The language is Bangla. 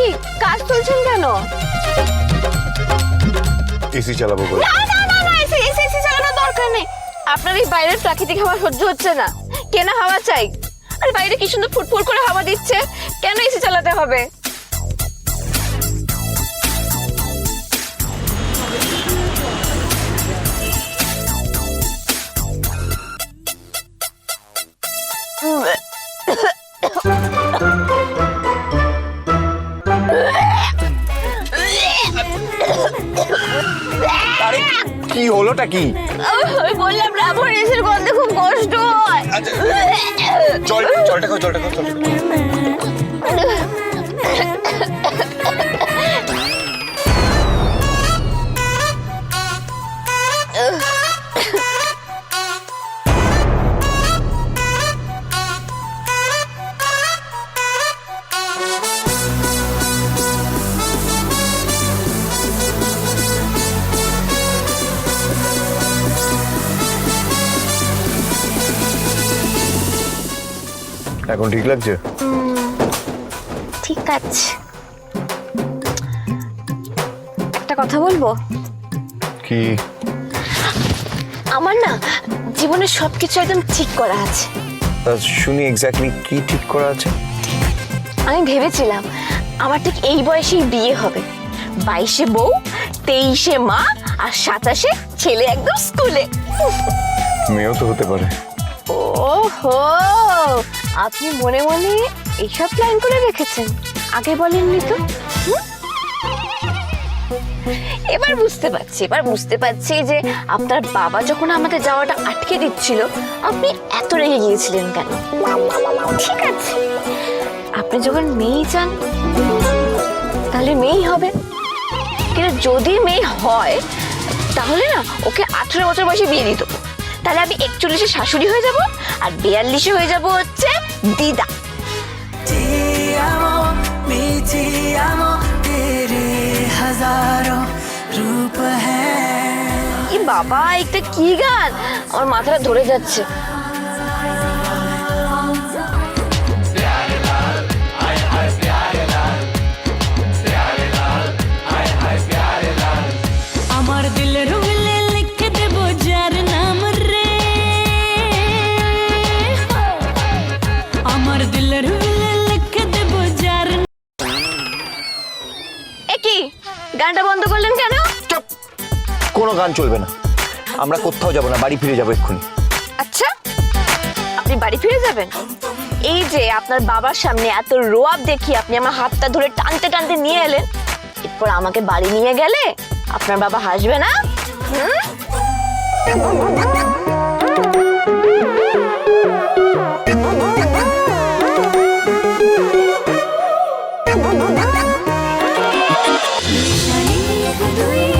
কি? কাজ তুলছেন কেন? এসি চালাবো বলে। না না না না এসি এসি এসি চালানোর দরকার নেই। আপনার এই বাইরের প্রাকৃতিক হাওয়া সহ্য হচ্ছে না। কেনা হাওয়া চাই। আর বাইরে কি সুন্দর ফুটফুট করে হাওয়া দিচ্ছে? কেন এসি চালাতে হবে? আরে কি হলোটা কি আমি বললাম রাবণ এসের গন্ধে খুব কষ্ট হয় জল জলটা খাও জলটা খাও জলটা খাও। এখন ঠিক লাগছে? ঠিক আছে। একটা কথা বলব? কি? আমার না জীবনের সবকিছু একদম ঠিক করা আছে। তা শুনি এক্স্যাক্টলি কি ঠিক করা আছে? আমি ভেবেছিলাম আমার ঠিক এই বয়সেই বিয়ে হবে। বাইশে বউ তেইশে মা আর সাতাশে ছেলে একদম স্কুলে। মেয়েও তো হতে পারে। ওহো! আপনি মনে মনে এইসব প্ল্যান করে রেখেছেন। আগে বলেননি তো? এবার বুঝতে পারছি, এবার বুঝতে পারছি যে আপনার বাবা যখন আমাদের যাওয়াটা আটকে দিচ্ছিল, আপনি এত রেগে গিয়েছিলেন কেন? ঠিক আছে। আপনি যখন মেয়েই চান, তাহলে মেয়েই হবে। কিন্তু যদি মেয়ে হয়, তাহলে না ওকে আঠেরো বছর বয়সে বিয়ে দিত তাহলে আমি একচল্লিশে শাশুড়ি হয়ে যাব আর বিয়াল্লিশে হয়ে যাব হচ্ছে দিদা। বাবা একটা কি গান? আমার মাথাটা ধরে যাচ্ছে। কি? গানটা বন্ধ করলেন কেন? কোনো গান চলবে না। আমরা কোথাও যাব না বাড়ি ফিরে যাব এক্ষুনি। আচ্ছা আপনি বাড়ি ফিরে যাবেন? এই যে আপনার বাবার সামনে এত রোয়াব দেখি আপনি আমার হাতটা ধরে টানতে টানতে নিয়ে এলেন। এরপর আমাকে বাড়ি নিয়ে গেলে আপনার বাবা হাসবে না? হুম?